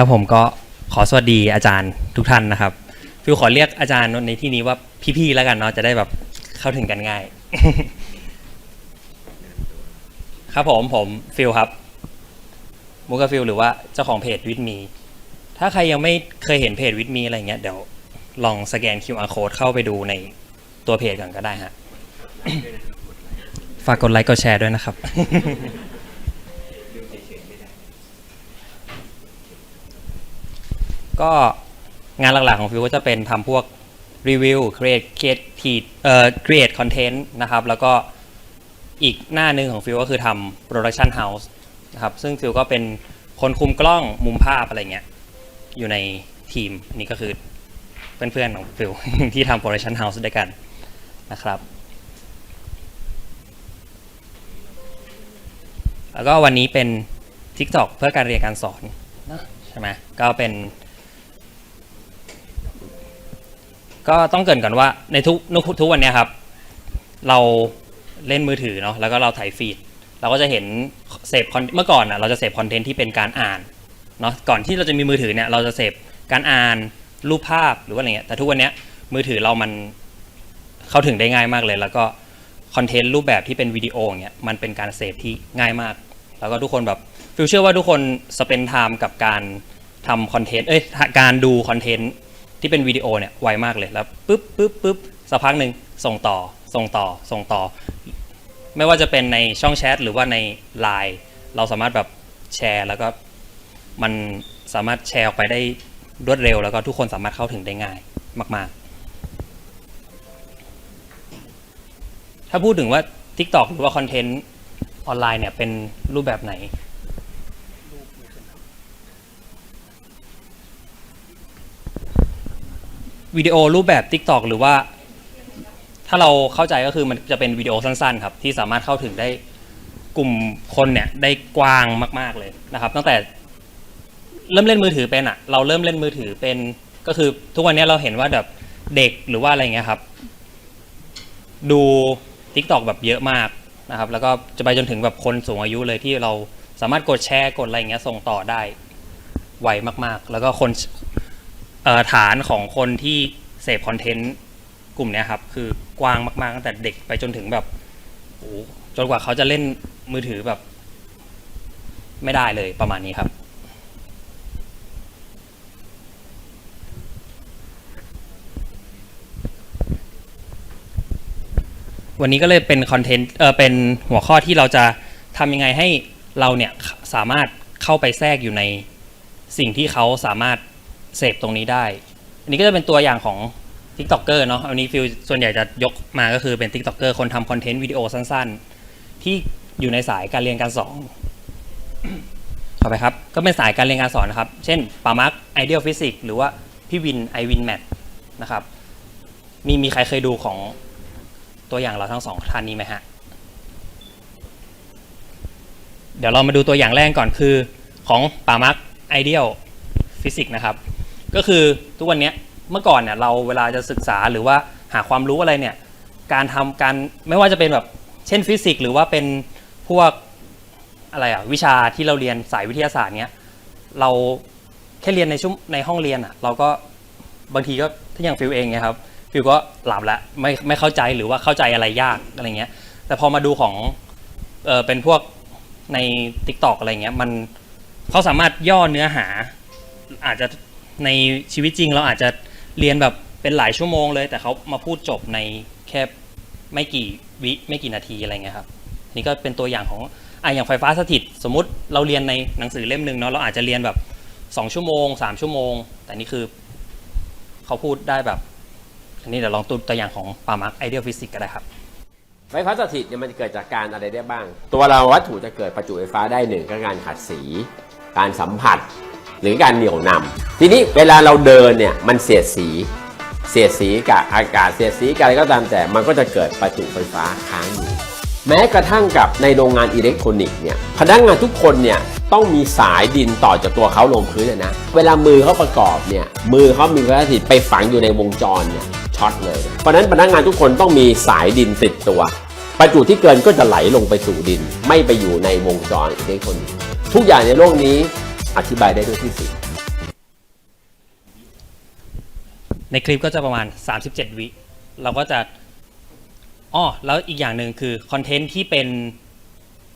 ครับผมก็ขอสวัสดีอาจารย์ทุกท่านนะครับฟิวขอเรียกอาจารย์ในที่นี้ว่าพี่ๆแล้วกันเนาะจะได้แบบเข้าถึงกันง่าย ครับผมผมฟิลครับมูกฟิลหรือว่าเจ้าของเพจวิดมี ถ้าใครยังไม่เคยเห็นเพจวิดมีอะไรเงี้ยเดี๋ยวลองสแกน QR code เข้าไปดูในตัวเพจก่อนก็ได้ฮะฝากกดไลค์กดแชร์ด้วยนะครับ ก็งานหลักๆของฟิวก็จะเป็นทำพวกรีวิว create create เอ่อ create content นะครับ แล้วก็อีกหน้าหนึ่งของฟิวก็คือทำ production house นะครับ ซึ่งฟิวก็เป็นคนคุมกล้องมุมภาพอะไรเงี้ย อยู่ในทีมนนี้ก็คือเพื่อนๆของฟิวที่ทำ production house ด้วยกันนะครับ แล้วก็วันนี้เป็น TikTok เพื่อการเรียนการสอนนะใช่ไหมก็เป็น ก็ต้องเกรินก่อนว่าในทุกทุกทุกวันนี้ครับ เราเล่นมือถือเนาะแล้วก็เราถ่ายฟีดเราก็จะเห็นเสพคอนเมื่อก่อนอะเราจะเสพคอนเทนต์ที่เป็นการอ่านเนาะก่อนที่เราจะมีมือถือเนี่ยเราจะเสพการอ่านรูปภาพหรือว่าอะไรเงี้ยแต่ทุกวันนี้มือถือเรามันเข้าถึงได้ง่ายมากเลย แล้วก็คอนเทนต์รูปแบบที่เป็นวิดีโออย่างเงี้ยมันเป็นการเสพที่ง่ายมาก แล้วก็ทุกคนแบบฟิลเชื่อว่าทุกคนสเปนไทม์กับการทำคอนเทนต์เอ้ยการดูคอนเทนต์ ที่เป็นวิดีโอเนี่ยไวมากเลยแล้วปุ๊บปุ๊บปุ๊บสักพักหนึ่งส่งต่อส่งต่อส่งต่อ ไม่ว่าจะเป็นในช่องแชทหรือว่าใน Line เราสามารถแบบแชร์แล้วก็มันสามารถแชร์ออกไปได้รวดเร็วแล้วก็ทุกคนสามารถเข้าถึงได้ง่ายมาก ๆ ถ้าพูดถึงว่า TikTok หรือว่าคอนเทนต์ออนไลน์เนี่ยเป็นรูปแบบไหน วิดีโอรูปแบบ TikTok หรือว่า ถ้าเราเข้าใจก็คือมันจะเป็นวิดีโอสั้นๆครับที่สามารถเข้าถึงได้กลุ่มคนเนี่ยได้กว้างมาก ๆเลยนะครับ ตั้งแต่เริ่มเล่นมือถือเป็นอะเราเริ่มเล่นมือถือเป็นก็คือทุกวันนี้เราเห็นว่าแบบเด็กหรือว่าอะไรเงี้ยครับ ดู TikTok แบบเยอะมากนะครับ แล้วก็จะไปจนถึงแบบคนสูงอายุเลยที่เราสามารถกดแชร์กดอะไรเงี้ยส่งต่อได้ไวมากๆ แล้วก็คน ฐานของคนที่เสพคอนเทนต์กลุ่มนี้ครับ คือกว้างมากๆตั้งแต่เด็กไปจนถึงแบบโอ้จนกว่าเขาจะเล่นมือถือแบบ ไม่ได้เลยประมาณนี้ครับ วันนี้ก็เลยเป็นคอนเทนต์เออเป็นหัวข้อที่เราจะทำยังไงให้เราเนี่ยสามารถเข้าไปแทรกอยู่ในสิ่งที่เขาสามารถ เสพตรงนี้ได้ อันนี้ก็จะเป็นตัวอย่างของ TikToker เนาะอันนี้ฟิลส่วนใหญ่จะยกมาก็คือเป็น TikToker คนทำคอนเทนต์วิดีโอสั้นๆ ที่อยู่ในสายการเรียนการสอนต่อไปครับ ก็เป็นสายการเรียนการสอนนะครับ เช่นปามาร์กไอเดียลฟิสิกหรือว่าพี่วินไอวินแมทนะครับ มีมีใครเคยดูของตัวอย่างเราทั้งสองท่านนี้ไหมฮะ เดี๋ยวเรามาดูตัวอย่างแรกก่อนคือของปามาร์กไอเดียลฟิสิกนะครับ ก็คือทุกวันนี้เมื่อก่อนเนี่ยเราเวลาจะศึกษาหรือว่าหาความรู้อะไรเนี่ยการทำการไม่ว่าจะเป็นแบบเช่นฟิสิกส์หรือว่าเป็นพวกอะไรอะวิชาที่เราเรียนสายวิทยาศาสตร์เนี้ยเราแค่เรียนในชั่วในห้องเรียนอะเราก็บางทีก็ถ้าอย่างฟิลเองเนี่ยครับฟิลก็หลับละไม่ไม่เข้าใจหรือว่าเข้าใจอะไรยากอะไรเงี้ยแต่พอมาดูของเออเป็นพวกใน t ิ k t o k อะไรเงี้ยมันเขาสามารถย่อเนื้อหาอาจจะ ในชีวิตจริงเราอาจจะเรียนแบบเป็นหลายชั่วโมงเลย แต่เขามาพูดจบในแค่ไม่กี่วิไม่กี่นาทีอะไรเงี้ยครับนี่ก็เป็นตัวอย่างของอะอย่างไฟฟ้าสถิต สมมุติเราเรียนในหนังสือเล่มหนึ่งเนาะเราอาจจะเรียนแบบ 2 ชั่วโมง 3 ชั่วโมง แต่นี่คือเขาพูดได้แบบ อันนี้เดี๋ยวลองตัวตัวอย่างของปามาร์กไอเดียฟิสิกส์ก็ได้ครับ ไฟฟ้าสถิตเนี่ยมันจะเกิดจากการอะไรได้บ้าง ตัวเราวัตถุจะเกิดประจุไฟฟ้าได้หนึ่งก็การขัดสี การสัมผัส หรือการเหนี่ยวนำทีนี้เวลาเราเดินเนี่ยมันเสียดสี เสียดสีกับอากาศเสียดสีกับอะไรก็ตามแต่มันก็จะเกิดประจุไฟฟ้าค้างอยู่แม้กระทั่งกับในโรงงานอิเล็กทรอนิกส์เนี่ยพนักงานทุกคนเนี่ยต้องมีสายดินต่อจากตัวเขาลงพื้นเลยนะ เวลามือเขาประกอบเนี่ยมือเขามีไฟฟ้าสถิไปฝังอยู่ในวงจรเนี่ยช็อตเลย เพราะฉะนั้นพนักงานทุกคนต้องมีสายดินติดตัว ประจุที่เกินก็จะไหลลงไปสู่ดิน ไม่ไปอยู่ในวงจรอิเล็กทรอนิกส์ทุกอย่างในโลกนี้ อธิบายได้ด้วยที่สี่ในคลิปก็จะประมาณ 37 วิ เราก็จะอ๋อแล้วอีกอย่างหนึ่งคือคอนเทนต์ที่เป็น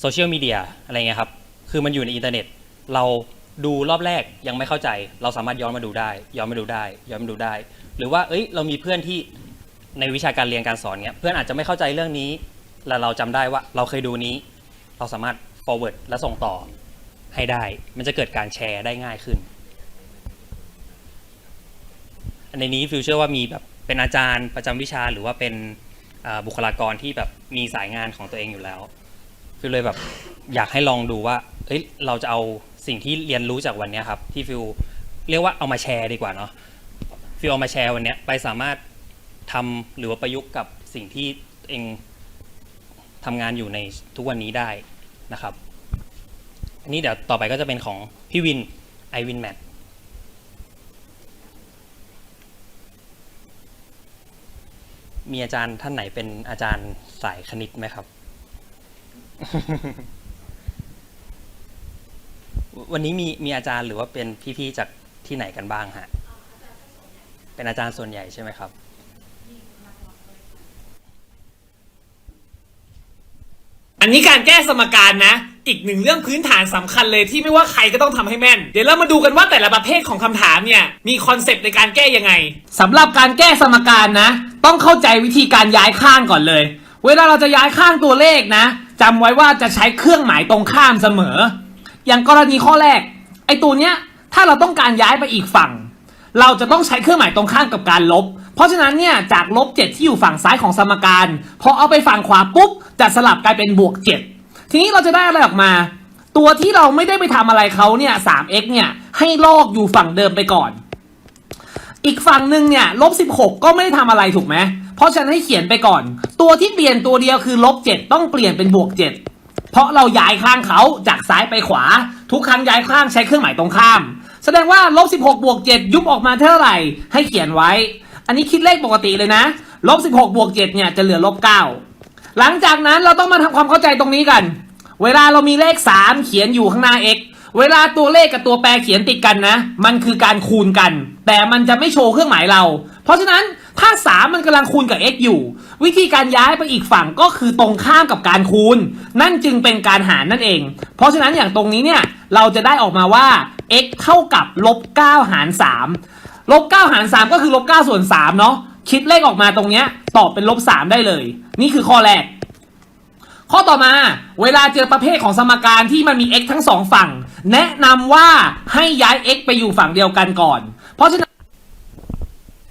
โซเชียลมีเดียอะไรเงี้ยครับ คือมันอยู่ในอินเทอร์เน็ต เราดูรอบแรกยังไม่เข้าใจ เราสามารถย้อนมาดูได้ ย้อนมาดูได้ ย้อนมาดูได้ หรือว่า เอ้ย เรามีเพื่อนที่ในวิชาการเรียนการสอนเนี้ย เพื่อนอาจจะไม่เข้าใจเรื่องนี้ แล้วเราจำได้ว่าเราเคยดูนี้ เราสามารถ forward และส่งต่อ ให้ได้ มันจะเกิดการแชร์ได้ง่ายขึ้น ในนี้ฟิวเชื่อว่ามีแบบเป็นอาจารย์ประจำวิชาหรือว่าเป็นบุคลากรที่แบบมีสายงานของตัวเองอยู่แล้วฟิวเลยแบบอยากให้ลองดูว่าเอ้ยเราจะเอาสิ่งที่เรียนรู้จากวันนี้ครับ ที่ฟิวเรียกว่าเอามาแชร์ดีกว่าเนาะฟิวเอามาแชร์วันนี้ไปสามารถทำหรือว่าประยุกต์กับสิ่งที่เองทำงานอยู่ในทุกวันนี้ได้นะครับ อันนี้เดี๋ยวต่อไปก็จะเป็นของพี่วินไอวินแมทมีอาจารย์ท่านไหนเป็นอาจารย์สายคณิตไหมครับ วันนี้มีมีอาจารย์หรือว่าเป็นพี่ๆจากที่ไหนกันบ้างฮะ เป็นอาจารย์ส่วนใหญ่ใช่ไหมครับอันนี้การแก้สมการนะ อีกหนึ่งเรื่องพื้นฐานสำคัญเลยที่ไม่ว่าใครก็ต้องทำให้แม่น เดี๋ยวเรามาดูกันว่าแต่ละประเภทของคำถามเนี่ยมีคอนเซปต์ในการแก้ยังไงสำหรับการแก้สมการนะ ต้องเข้าใจวิธีการย้ายข้างก่อนเลย เวลาเราจะย้ายข้างตัวเลขนะจำไว้ว่าจะใช้เครื่องหมายตรงข้ามเสมอ อย่างกรณีข้อแรก ไอ้ตัวเนี้ยถ้าเราต้องการย้ายไปอีกฝั่ง เราจะต้องใช้เครื่องหมายตรงข้ามกับการลบ เพราะฉะนั้นเนี่ยจากลบ7ที่อยู่ฝั่งซ้ายของสมการพอเอาไปฝั่งขวาปุ๊บจะสลับกลายเป็นบวก7 ทีนี้เราจะได้อะไรออกมา ตัวที่เราไม่ได้ไปทำอะไรเขาเนี่ย 3x เนี่ยให้ลอกอยู่ฝั่งเดิมไปก่อน อีกฝั่งหนึ่งเนี่ยลบ16 ก็ไม่ได้ทำอะไรถูกไหมเพราะฉะนั้นให้เขียนไปก่อน ตัวที่เปลี่ยนตัวเดียวคือลบ7ต้องเปลี่ยนเป็นบวก 7 เพราะเราย้ายข้างเขาจากซ้ายไปขวา ทุกครั้งย้ายข้างใช้เครื่องหมายตรงข้าม แสดงว่าลบ16บวก7ยุบออกมาเท่าไหร่ ให้เขียนไว้ อันนี้คิดเลขปกติเลยนะลบ16บวก7เนี่ยจะเหลือลบ9 หลังจากนั้นเราต้องมาทำความเข้าใจตรงนี้กัน เวลาเรามีเลข 3 เขียนอยู่ข้างหน้า x เวลาตัวเลขกับตัวแปรเขียนติดกันนะ มันคือการคูณกัน แต่มันจะไม่โชว์เครื่องหมายเรา เพราะฉะนั้นถ้า 3 มันกำลังคูณกับ x อยู่ วิธีการย้ายไปอีกฝั่งก็คือตรงข้ามกับการคูณ นั่นจึงเป็นการหารนั่นเอง เพราะฉะนั้นอย่างตรงนี้เนี่ยเราจะได้ออกมาว่า x เท่ากับลบ9หาร3ลบ9หาร3ก็คือลบ9ส่วน3เนาะ คิดเลขออกมาตรงเนี้ยตอบเป็นลบ3ได้เลย นี่คือข้อแรก ข้อต่อมา เวลาเจอประเภทของสมการที่มันมี x ทั้งสองฝั่ง แนะนำว่าให้ย้าย x ไปอยู่ฝั่งเดียวกันก่อน เพราะฉะนั้น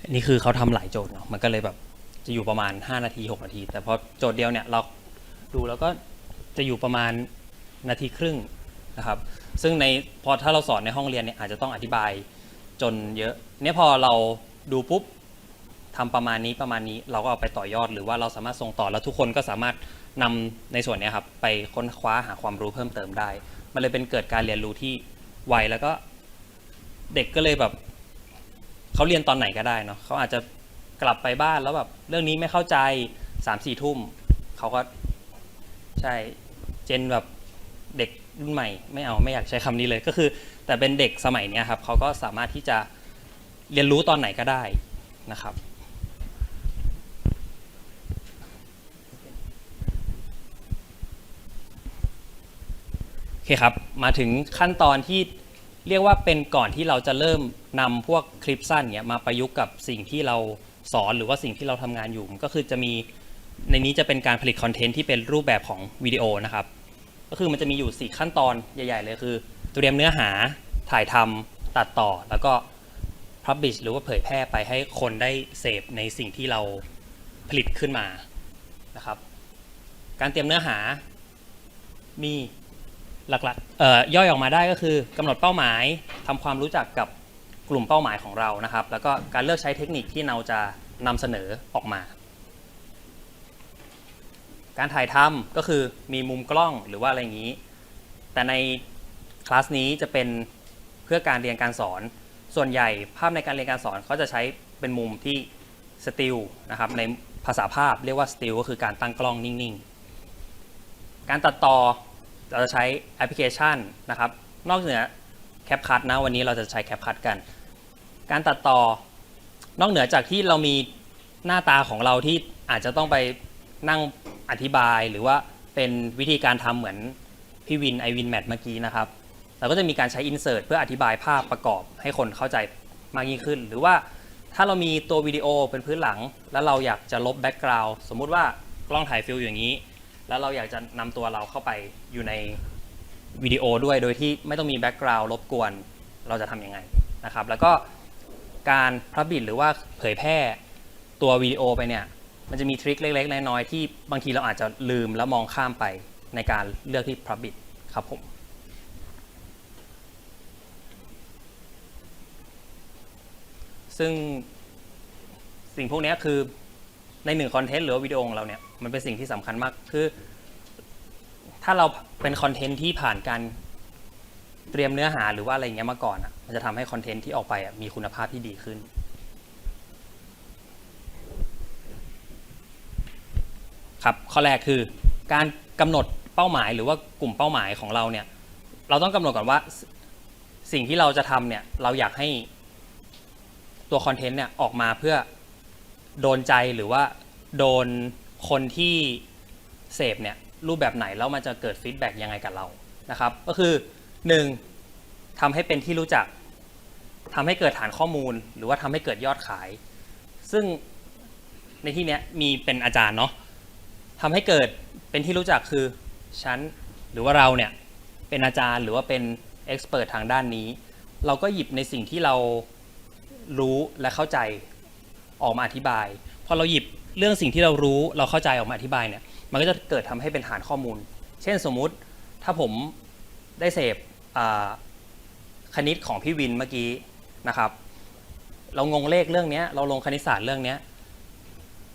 นนี้คือเขาทำหลายโจทย์เนาะมันก็เลยแบบจะอยู่ประมาณ 5 นาที 6 นาที แต่พอโจทย์เดียวเนี่ยเราดูแล้วก็จะอยู่ประมาณนาทีครึ่งนะครับ ซึ่งในพอถ้าเราสอนในห้องเรียนเนี่ยอาจจะต้องอธิบายจนเยอะ เนี่ยพอเราดูปุ๊บ ทำประมาณนี้ประมาณนี้เราก็เอาไปต่อยอด หรือว่าเราสามารถส่งต่อแล้วทุกคนก็สามารถนำในส่วนนี้ครับไปค้นคว้าหาความรู้เพิ่มเติมได้ มันเลยเป็นเกิดการเรียนรู้ที่ไวแล้วก็เด็กก็เลยแบบเขาเรียนตอนไหนก็ได้เนาะเขาอาจจะกลับไปบ้านแล้วแบบเรื่องนี้ไม่เข้าใจสามสี่ทุ่มเขาก็ใช่เจนแบบเด็กรุ่นใหม่ไม่เอาไม่อยากใช้คำนี้เลยก็คือ แต่เป็นเด็กสมัยนี้ครับเขาก็สามารถที่จะเรียนรู้ตอนไหนก็ได้นะครับ อเคครับ มาถึงขั้นตอนที่เรียกว่าเป็นก่อนที่เราจะเริ่มนำพวกคลิปสั้นเนี้ยมาประยุกต์กับสิ่งที่เราสอนหรือว่าสิ่งที่เราทำงานอยู่ก็คือจะมีในนี้จะเป็นการผลิตคอนเทนต์ที่เป็นรูปแบบของวิดีโอนะครับ ก็คือมันจะมีอยู่ 4 ขั้นตอนใหญ่ ๆ เลยคือ เตรียมเนื้อหาถ่ายทำตัดต่อ แล้วก็ publish หรือว่าเผยแพร่ไปให้คนได้เสพในสิ่งที่เราผลิตขึ้นมานะครับ การเตรียมเนื้อหามี หลักๆเอ่อย่อยออกมาได้ก็คือกำหนดเป้าหมายทำความรู้จักกับกลุ่มเป้าหมายของเรานะครับ แล้วก็การเลือกใช้เทคนิคที่เราจะนำเสนอออกมา การถ่ายทำก็คือมีมุมกล้องหรือว่าอะไรอย่างนี้ แต่ในคลาสนี้จะเป็นเพื่อการเรียนการสอน ส่วนใหญ่ภาพในการเรียนการสอนเขาจะใช้เป็นมุมที่สติลนะครับในภาษาภาพเรียกว่าสติลก็คือการตั้งกล้องนิ่งๆ การตัดต่อ เราจะใช้แอปพลิเคชันนะครับ นอกเหนือแคปคั t นะวันนี้เราจะใช้แคปคั t กัน การตัดต่อนอกเหนือจากที่เรามีหน้าตาของเราที่อาจจะต้องไปนั่งอธิบายหรือว่าเป็นวิธีการทำเหมือนพี่วินไอวินแมทเมื่อกี้นะครับเราก็จะมีการใช้ insert เพื่ออธิบายภาพประกอบให้คนเข้าใจมากยิ่งขึ้น หรือว่าถ้าเรามีตัววิดีโอเป็นพื้นหลัง แล้วเราอยากจะลบแบ็กกราวด์สมมุติว่ากล้องถ่ายฟิลอย่างนี้ แล้วเราอยากจะนำตัวเราเข้าไปอยู่ในวิดีโอด้วยโดยที่ไม่ต้องมีแบ็กกราวด์รบกวนเราจะทำยังไงนะครับ แล้วก็การพับบิดหรือว่าเผยแพร่ตัววิดีโอไปเนี่ย มันจะมีทริคเล็ก ๆ น้อยๆที่บางทีเราอาจจะลืมแล้วมองข้ามไปในการเลือกที่พับบิดครับผมซึ่งสิ่งพวกนี้คือในหนึ่งคอนเทนต์หรือวิดีโอของเราเนี่ย มันเป็นสิ่งที่สำคัญมากคือ ถ้าเราเป็นคอนเทนต์ที่ผ่านการเตรียมเนื้อหาหรือว่าอะไรเงี้ยมาก่อนอะมันจะทำให้คอนเทนต์ที่ออกไปอะมีคุณภาพที่ดีขึ้น ครับข้อแรกคือการกำหนดเป้าหมายหรือว่ากลุ่มเป้าหมายของเราเนี่ย เราต้องกำหนดก่อนว่าสสิ่งที่เราจะทำเนี่ยเราอยากให้ตัวคอนเทนต์เนี่ยออกมาเพื่อโดนใจหรือว่าโดน คนที่เสพเนี่ยรูปแบบไหนแล้วมันจะเกิดฟีดแบ็กยังไงกับเรานะครับ ก็คือ 1. ทำให้เป็นที่รู้จักทำให้เกิดฐานข้อมูล หรือว่าทำให้เกิดยอดขาย ซึ่งในที่นี้มีเป็นอาจารย์เนาะทำให้เกิดเป็นที่รู้จักคือฉันหรือว่าเราเนี่ยเป็นอาจารย์หรือว่าเป็นเอ็กซ์เพรสทางด้านนี้ เราก็หยิบในสิ่งที่เรารู้และเข้าใจออกมาอธิบาย พอเราหยิบเรื่องสิ่งที่เรารู้เราเข้าใจออกมาอธิบายเนี่ย มันก็จะเกิดทำให้เป็นฐานข้อมูล เช่นสมมุติถ้าผมได้เสพคณิตของพี่วินเมื่อกี้นะครับ เรางงเลขเรื่องนี้เราลงคณิตศาสตร์เรื่องนี้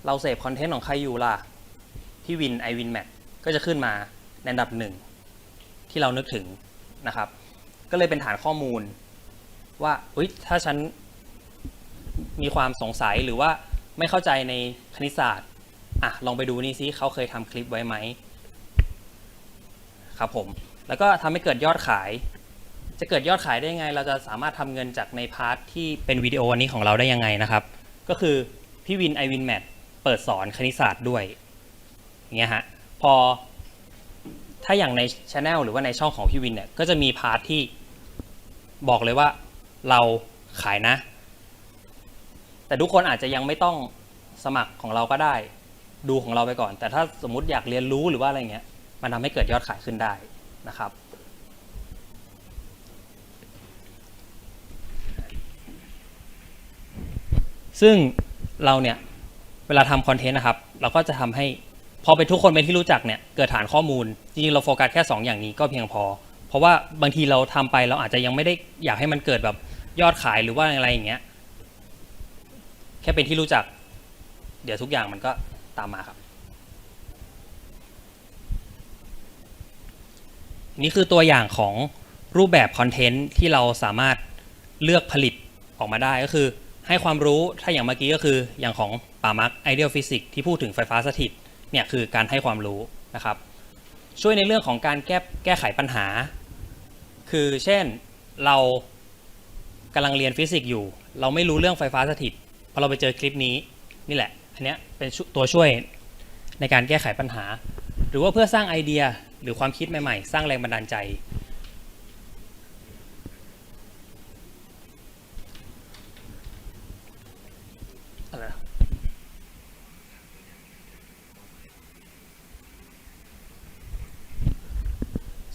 เราเสพคอนเทนต์ของใครอยู่ล่ะพี่วินไอวินแมทก็จะขึ้นมาในอันดับหนึ่งที่เรานึกถึงนะครับ ก็เลยเป็นฐานข้อมูลว่าถ้าฉันมีความสงสัยหรือว่า ไม่เข้าใจในคณิตศาสตร์อะลองไปดูนี่ซิเขาเคยทำคลิปไว้ไหมครับผมแล้วก็ทำให้เกิดยอดขาย จะเกิดยอดขายได้ยังไง เราจะสามารถทำเงินจากในพาร์ทที่เป็นวิดีโอวันนี้ของเราได้ยังไงนะครับ ก็คือพี่วินไอวินแมทเปิดสอนคณิตศาสตร์ด้วยอย่างเงี้ยฮะพอถ้าอย่างในช anel หรือว่าในช่องของพี่วินเนี่ยก็จะมีพาร์ทที่บอกเลยว่าเราขายนะ แต่ทุกคนอาจจะยังไม่ต้องสมัครของเราก็ได้ ดูของเราไปก่อน แต่ถ้าสมมติอยากเรียนรู้หรือว่าอะไรเงี้ยมันทำให้เกิดยอดขายขึ้นได้นะครับซึ่งเราเนี่ยเวลาทำคอนเทนต์นะครับ เราก็จะทำให้พอเป็นทุกคนเป็นที่รู้จักเนี่ยเกิดฐานข้อมูล จริงๆ เราโฟกัสแค่ 2 อย่างนี้ก็เพียงพอ เพราะว่าบางทีเราทำไปเราอาจจะยังไม่ได้อยากให้มันเกิดแบบยอดขายหรือว่าอะไรอย่างเงี้ย แค่เป็นที่รู้จัก เดี๋ยวทุกอย่างมันก็ตามมาครับ นี่คือตัวอย่างของรูปแบบคอนเทนต์ที่เราสามารถเลือกผลิตออกมาได้ก็คือ ให้ความรู้ถ้าอย่างเมื่อกี้ก็คืออย่างของป่ามักไอเดียลฟิสิกที่พูดถึงไฟฟ้าสถิตเนี่ยคือการให้ความรู้นะครับ ช่วยในเรื่องของการแก้แก้ไขปัญหา คือเช่นเรากำลังเรียนฟิสิกส์อยู่ เราไม่รู้เรื่องไฟฟ้าสถิต พอเราไปเจอคลิปนี้นี่แหละ อันเนี้ยเป็นตัวช่วยในการแก้ไขปัญหา หรือว่าเพื่อสร้างไอเดียหรือความคิดใหม่ๆ สร้างแรงบันดาลใจ อะไร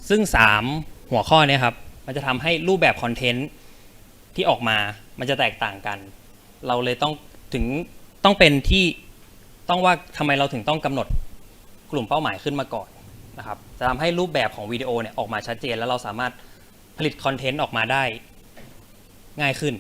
ซึ่ง 3 หัวข้อเนี้ครับ มันจะทำให้รูปแบบคอนเทนต์ที่ออกมา มันจะแตกต่างกัน เราเลยต้องถึงต้องเป็นที่ต้องว่าทำไมเราถึงต้องกำหนดกลุ่มเป้าหมายขึ้นมาก่อนนะครับจะทำให้รูปแบบของวิดีโอเนี่ยออกมาชัดเจน แล้วเราสามารถผลิตคอนเทนต์ออกมาได้ง่ายขึ้น